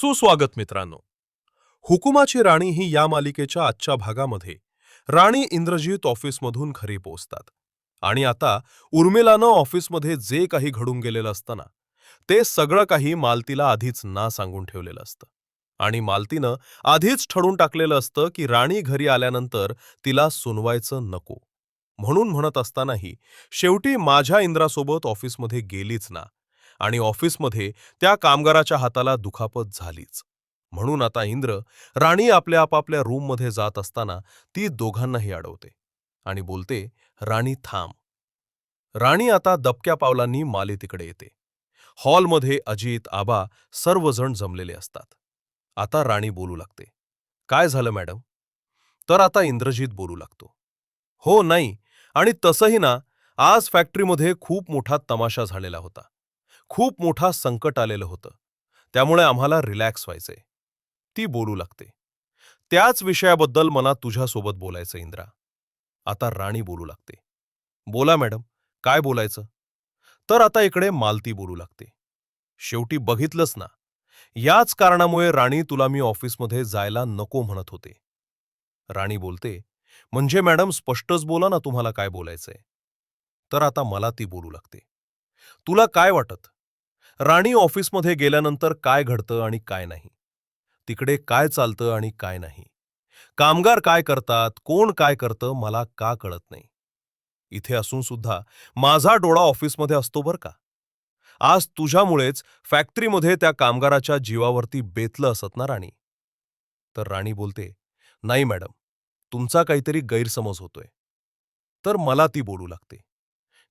सुस्वागत मित्रांनो. हुकुमाची राणी ही या मालिकेच्या आजच्या भागामध्ये राणी इंद्रजित ऑफिसमधून घरी पोहोचतात. आणि आता उर्मिलानं ऑफिसमध्ये जे काही घडून गेलेलं असताना ते सगळं काही मालतीला आधीच ना सांगून ठेवलेलं असतं. आणि मालतीनं आधीच ठरून टाकलेलं असतं की राणी घरी आल्यानंतर तिला सुनवायचं नको. म्हणून म्हणत असतानाही शेवटी माझ्या इंद्रासोबत ऑफिसमध्ये गेलीच ना आणि ऑफिसमध्ये त्या कामगाराच्या हाताला दुखापत झालीच. म्हणून आता इंद्र राणी आपल्या आपापल्या रूममध्ये जात असताना ती दोघांनाही अडवते आणि बोलते राणी थांब. राणी आता दबक्या पावलांनी मालितीकडे येते. हॉलमध्ये अजित आबा सर्वजण जमलेले असतात. आता राणी बोलू लागते काय झालं मॅडम? तर आता इंद्रजित बोलू लागतो हो नाही आणि तसंही ना आज फॅक्टरीमध्ये खूप मोठा तमाशा झालेला होता. खूप मोठा संकट आलेलं होतं. त्यामुळे आम्हाला रिलॅक्स व्हायचंय. ती बोलू लागते. त्याच विषयाबद्दल मला तुझ्यासोबत बोलायचं इंद्रा. आता राणी बोलू लागते. बोला मॅडम. काय बोलायचं? तर आता इकडे मालती बोलू लागते. शेवटी बघितलंच ना. याच कारणामुळे राणी तुला मी ऑफिसमध्ये जायला नको म्हणत होते. राणी बोलते म्हणजे मॅडम स्पष्टच बोला ना तुम्हाला काय बोलायचंय. तर आता मला ती बोलू लागते. तुला काय वाटत? राणी ऑफिसमध्ये गेल्यानंतर काय घडतं आणि काय नाही? तिकडे काय चालतं आणि काय नाही? कामगार काय करतात? कोण काय करतं? मला का कळत नाही. इथे असून सुद्धा माझा डोळा ऑफिसमध्ये असतो बरं का? आज तुझ्यामुळेच फॅक्टरीमध्ये त्या कामगाराच्या जीवावरती बेतलं असत ना राणी? तर राणी बोलते नाही मॅडम तुमचा काहीतरी गैरसमज होतोय. तर मला ती बोलू लागते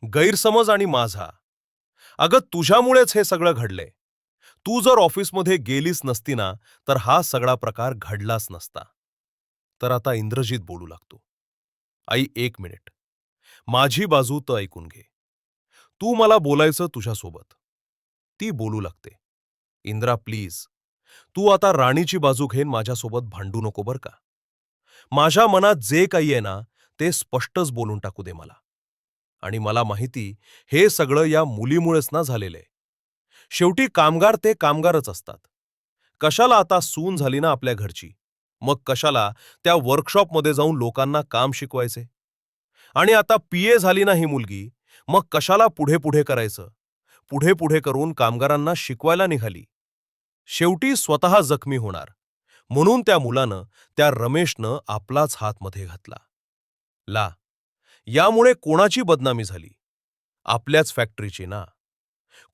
गैरसमज आणि माझा अगं तुझ्यामुळेच हे सगळं घडले तू जर ऑफिसमध्ये गेलीच नसती ना तर हा सगळा प्रकार घडलाच नसता. तर आता इंद्रजीत बोलू लागतो. आई एक मिनिट. माझी बाजू तर ऐकून घे. तू मला बोलायचं तुझ्यासोबत. ती बोलू लागते. इंद्रा प्लीज. तू आता राणीची बाजू घेन माझ्यासोबत भांडू नको बर का. माझ्या मनात जे काही आहे ना ते स्पष्टच बोलून टाकू दे मला. आणि मला माहिती हे सगळं या मुलीमुळेच ना झालेलंय. शेवटी कामगार ते कामगारच असतात. कशाला आता सून झाली ना आपल्या घरची? मग कशाला त्या वर्कशॉपमध्ये जाऊन लोकांना काम शिकवायचे? आणि आता पीए झाली ना ही मुलगी मग कशाला पुढे पुढे करायचं? पुढे पुढे करून कामगारांना शिकवायला निघाली. शेवटी स्वतः जखमी होणार. म्हणून त्या मुलानं त्या रमेशनं आपलाच हातमध्ये घातला. ला. यामुळे कोणाची बदनामी झाली? आपल्याच फॅक्टरीची ना.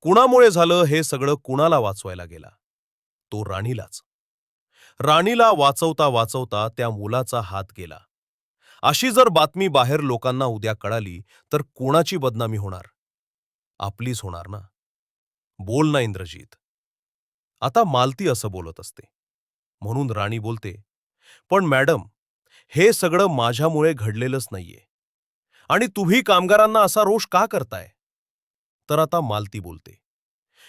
कुणामुळे झालं हे सगळं कुणाला वाचवायला गेला? तो राणीलाच. राणीला वाचवता वाचवता त्या मुलाचा हात गेला. अशी जर बातमी बाहेर लोकांना उद्या कळाली तर कोणाची बदनामी होणार? आपलीच होणार ना. बोल ना इंद्रजीत. आता मालती असं बोलत असते. म्हणून राणी बोलते पण मॅडम हे सगळं माझ्यामुळे घडलेलंच नाहीये. आणि तुम्ही कामगारांना असा रोष का करताय? तर आता मालती बोलते.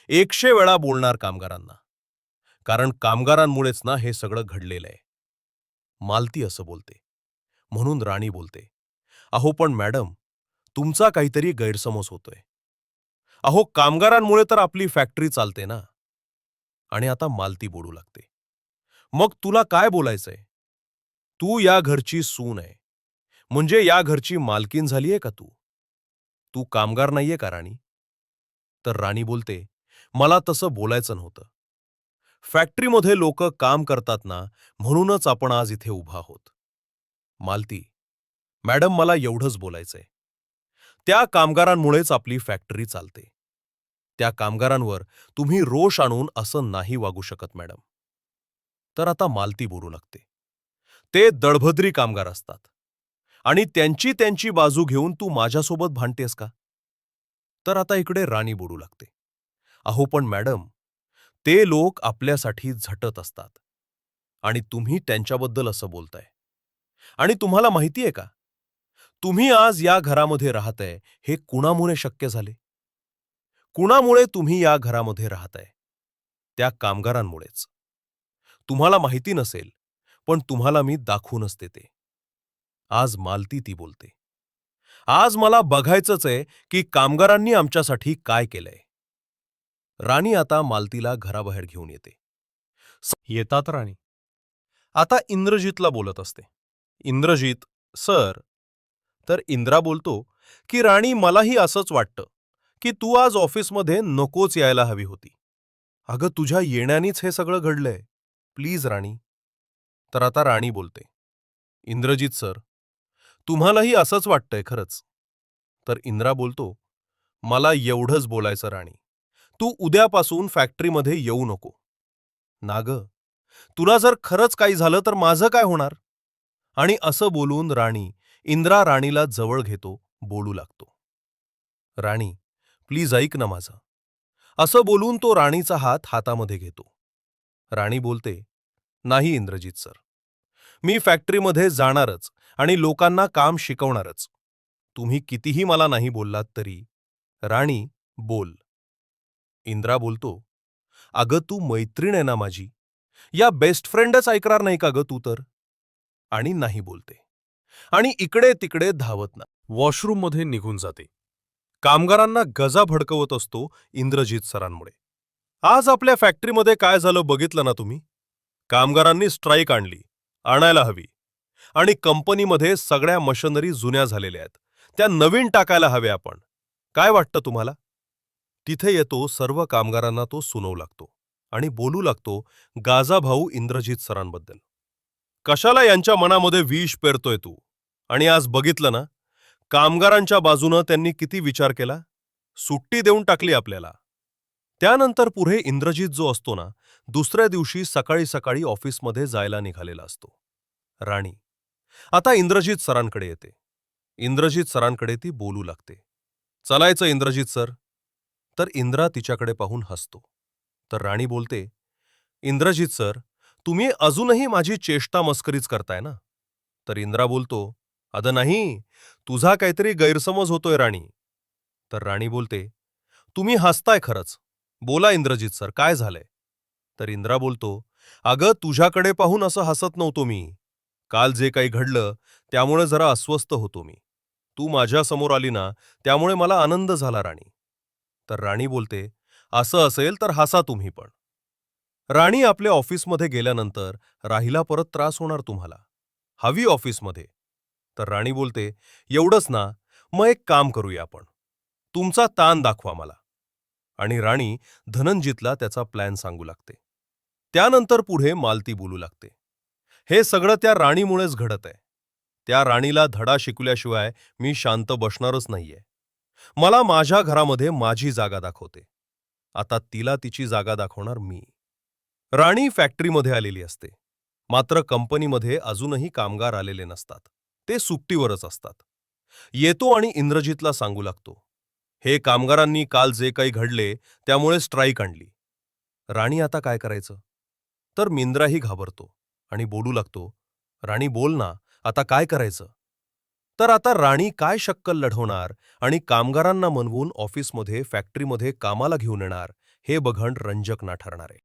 एकशे वेळा बोलणार कामगारांना. कारण कामगारांमुळेच ना हे सगळं घडलेलं आहे. मालती असं बोलते. म्हणून राणी बोलते. अहो पण मॅडम तुमचा काहीतरी गैरसमज होतोय. अहो कामगारांमुळे तर आपली फॅक्टरी चालते ना. आणि आता मालती बोलू लागते. मग तुला काय बोलायचंय? तू या घरची सून आहे. म्हणजे या घरची मालकीन झालीये का तू? तू कामगार नाहीये का राणी? तर राणी बोलते मला तसं बोलायचं नव्हतं. फॅक्टरीमध्ये लोक काम करतात ना म्हणूनच आपण आज इथे उभा आहोत. मालती मॅडम मला एवढंच बोलायचंय. त्या कामगारांमुळेच आपली फॅक्टरी चालते. त्या कामगारांवर तुम्ही रोष आणून असं नाही वागू शकत मॅडम. तर आता मालती बोलू लागते. ते दळभद्री कामगार असतात. आणि त्यांची त्यांची बाजू घेऊन तू माझ्यासोबत भांडतेस का? तर आता इकडे राणी बोलू लागते. अहो पण मॅडम ते लोक आपल्यासाठी झटत असतात आणि तुम्ही त्यांच्याबद्दल असं बोलताय. आणि तुम्हाला माहिती आहे का? तुम्ही आज या घरामध्ये राहताय हे कुणामुळे शक्य झाले? कुणामुळे तुम्ही या घरामध्ये राहताय? त्या कामगारांमुळेच. तुम्हाला माहिती नसेल पण तुम्हाला मी दाखवूनच देते. आज मालती ती बोलते. आज मला बघायचंच आहे की कामगारांनी आमच्यासाठी काय केलंय. राणी आता मालतीला घराबाहेर घेऊन येते. येतात राणी. आता इंद्रजीतला बोलत असते. इंद्रजित सर. तर इंद्रा बोलतो की राणी मलाही असंच वाटतं की तू आज ऑफिसमध्ये नकोच यायला हवी होती. अगं तुझ्या येण्यानीच हे सगळं घडलंय. प्लीज राणी. तर आता राणी बोलते. इंद्रजित सर. तुम्हालाही असंच वाटतंय खरंच. तर इंद्रा बोलतो मला एवढंच बोलायचं राणी. तू उद्यापासून फॅक्टरीमध्ये येऊ नको. नाग तुला जर खरंच काही झालं तर माझं काय होणार? आणि असं बोलून राणी इंद्रा राणीला जवळ घेतो बोलू लागतो. राणी प्लीज ऐक ना माझं. असं बोलून तो राणीचा हात हातामध्ये घेतो. राणी बोलते नाही इंद्रजित सर. मी फॅक्टरीमध्ये जाणारच. आणि लोकांना काम शिकवणारच. तुम्ही कितीही मला नाही बोललात तरी. राणी बोल. इंद्रा बोलतो अगं तू मैत्रीण आहे ना माझी. या बेस्ट फ्रेंडच ऐकणार नाही का ग तू तर? आणि नाही बोलते. आणि इकडे तिकडे धावत ना वॉशरूममध्ये निघून जाते. कामगारांना गजा भडकवत असतो इंद्रजित सरांमुळे. आज आपल्या फॅक्टरीमध्ये काय झालं बघितलं ना तुम्ही? कामगारांनी स्ट्राईक आणली. आणायला हवी. आणि कंपनीमध्ये सगळ्या मशनरी जुन्या झालेल्या आहेत. त्या नवीन टाकायला हव्या आपण. काय वाटतं तुम्हाला? तिथे येतो सर्व कामगारांना तो सुनवू लागतो आणि बोलू लागतो गाजाभाऊ इंद्रजित सरांबद्दल. कशाला यांच्या मनामध्ये विष पेरतोय तू? आणि आज बघितलं ना कामगारांच्या बाजूनं त्यांनी किती विचार केला? सुट्टी देऊन टाकली आपल्याला. त्यानंतर पुढे इंद्रजित जो असतो ना दुसऱ्या दिवशी सकाळी सकाळी ऑफिसमध्ये जायला निघालेला असतो. राणी आता इंद्रजित सरांकडे येते. इंद्रजित सरांकडे ती बोलू लागते. चलायचं इंद्रजित सर. तर इंद्रा तिच्याकडे पाहून हसतो. तर राणी बोलते इंद्रजित सर तुम्ही अजूनही माझी चेष्टा मस्करीच करताय ना? तर इंद्रा बोलतो अदं नाही तुझा काहीतरी गैरसमज होतोय राणी. तर राणी बोलते तुम्ही हसताय खरंच. बोला इंद्रजित सर काय झालंय? तर इंद्रा बोलतो अगं तुझ्याकडे पाहून असं हसत नव्हतो मी. काल जे काही घडलं त्यामुळे जरा अस्वस्थ होतो मी. तू माझ्यासमोर आली ना त्यामुळे मला आनंद झाला राणी. तर राणी बोलते असं असेल तर हसा तुम्ही पण. राणी आपल्या ऑफिसमध्ये गेल्यानंतर राहीला परत त्रास होणार तुम्हाला. हवी ऑफिसमध्ये. तर राणी बोलते एवढंच ना मग एक काम करूया आपण. तुमचा ताण दाखवा मला. आणि राणी धनंजितला त्याचा प्लॅन सांगू लागते. त्यानंतर पुढे मालती बोलू लागते. हे सगळं त्या राणीमुळेच घडत आहे. त्या राणीला धडा शिकवल्याशिवाय मी शांत बसणारच नाहीये. मला माझ्या घरामध्ये माझी जागा दाखवते. आता तिला तिची जागा दाखवणार मी. राणी फॅक्टरीमध्ये आलेली असते. मात्र कंपनीमध्ये अजूनही कामगार आलेले नसतात. ते सुट्टीवरच असतात. येतो आणि इंद्रजितला सांगू लागतो. हे कामगारांनी काल जे काही घडले त्यामुळे स्ट्राईक आणली. राणी आता काय करायचं? तर मिंद्राही घाबरतो. आणि बोलू लागतो राणी बोल ना आता काय करायचं? तर आता राणी काय शक्कल लढवणार आणि कामगारांना मनवून ऑफिसमध्ये फॅक्टरीमध्ये कामाला घेऊन येणार हे बघण रंजक ना ठरणार. आहे